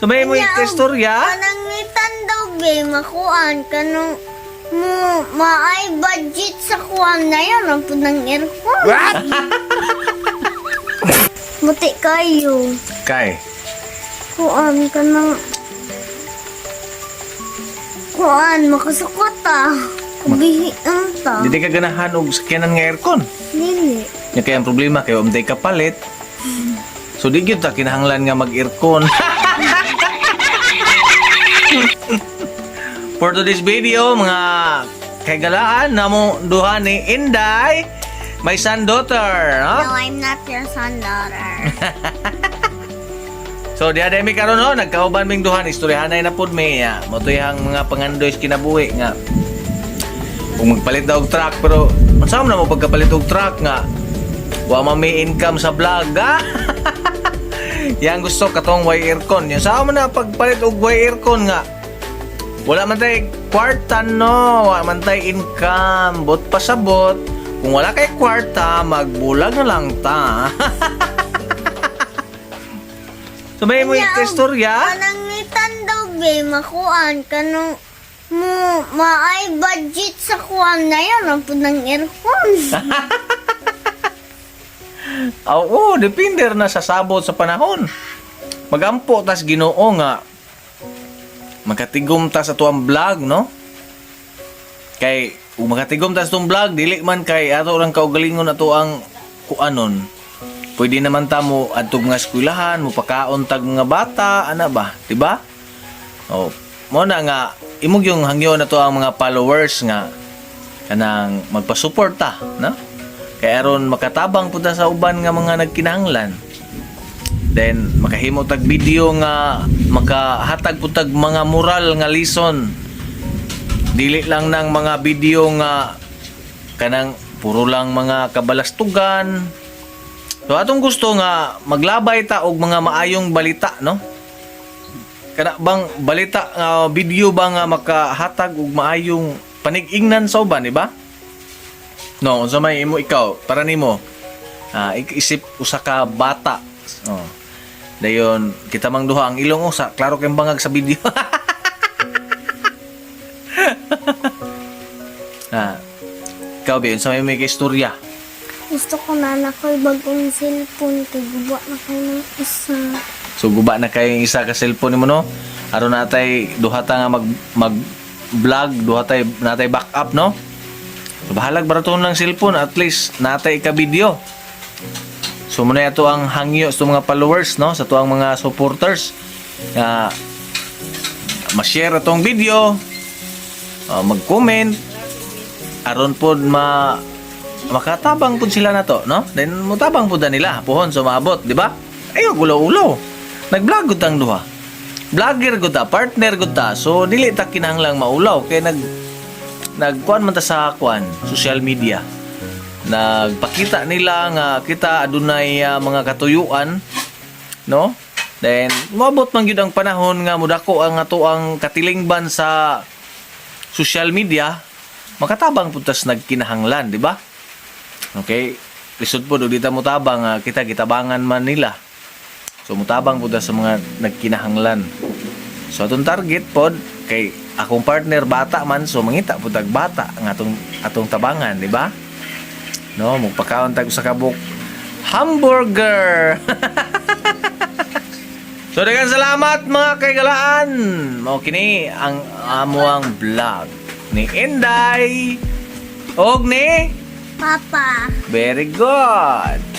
Sumay mo yung istorya? Panangitan daw be, makuan ka nung mo maay budget sa kuan na yan ang punang aircon. What? Muti kayo. Kay, Kuan ka ng kuan makasukot ah. Kabihi ang ta. hindi ka ganahan og sakyanan nga aircon. Dili. Yung kaya ang problema kayo, umday ka palit. So di gyud ta kinahanglan nga mag-aircon. For today's video, mga kagalaan na mo duha ni Inday, my son daughter, no? No, I'm not your son daughter. So di ademi karon no, nagkauban ming duha ni istoryahanay na pud mi ya. Mo yang mga pangandoy kinabuhi nga. Kung magpalit daw og truck pero man na mo pagkapalit og truck nga wa man may income sa vlog ha? Yang gusto katong way aircon. Yung sa man na pagpalit og way aircon nga wala man tay kwarta no, wala man tay income, bot pasabot. Kung wala kay kwarta, magbulag na lang ta. so may mo yung istorya? Panangitan daw be, makuan ka nung mo maay budget sa kuan na yan ang punang aircon. Oo, depende na sa sabot sa panahon. Magampo tas Ginoo nga makatigom ta sa tuang vlog, no? Kay kung makatigom ta sa tuang vlog, dili man kay ato lang kaugalingon ato ang kuanon. Pwede naman ta mo adtog nga eskwelahan, mo pakaon tag mga bata, ana ba? 'Di ba? Oh, mo na nga imong yung hangyo na to ang mga followers nga kanang magpasuporta, no? Kaya aron makatabang punta sa uban nga mga nagkinahanglan. Then makahimo tag video nga makahatag putag mga moral nga lesson. Dili lang ng mga video nga kanang puro lang mga kabalastugan. So atong gusto nga maglabay ta og mga maayong balita, no? Kana bang balita nga video ba nga makahatag og maayong panig-ingnan sa uban, di ba? No, unsa may imo ikaw para nimo. Ah, ik- isip usa ka bata. Oh. Dayon kita mang duha ang ilong usa, klaro kay bangag sa video. ah. Ikaw ba, unsa may may istorya? Gusto ko na na ko'y bagong cellphone kay guba na kayo ng isa. So guba na kayo yung isa ka cellphone nimo no? Aron natay duha ta nga mag mag vlog, duha tay natay backup no? So bahalag baraton ng cellphone at least natay ka video. So muna ito ang hangyo sa mga followers no, sa tuang mga supporters nga ma-share atong video, uh, mag-comment aron pod ma makatabang pud sila na to, no? Then mutabang pud na nila pohon so maabot, di ba? Ayo ulo-ulo. Nag-vlog gud ang duha. Vlogger gud ta, partner gud ta. So dili ta kinahanglang maulaw kay nag nagkuan man ta sa kuan, social media. Nagpakita nila nga kita adunay ah, mga katuyuan, no? Then moabot man gyud ang panahon nga mudako ang ato ang katilingban sa social media, makatabang putas nagkinahanglan, di ba? Okay? Lisod po, di ta mutabang, ah, kita gitabangan man nila. So, mutabang ta sa mga nagkinahanglan. So, atong target pod, kay akong partner bata man, so mangita tag bata ang atong, atong tabangan, di ba? No, magpakaon tag sa kabuk hamburger. so, dagan salamat mga kaigalaan. Mao kini ang amo ang vlog ni Inday. Og ni Papa. Very good.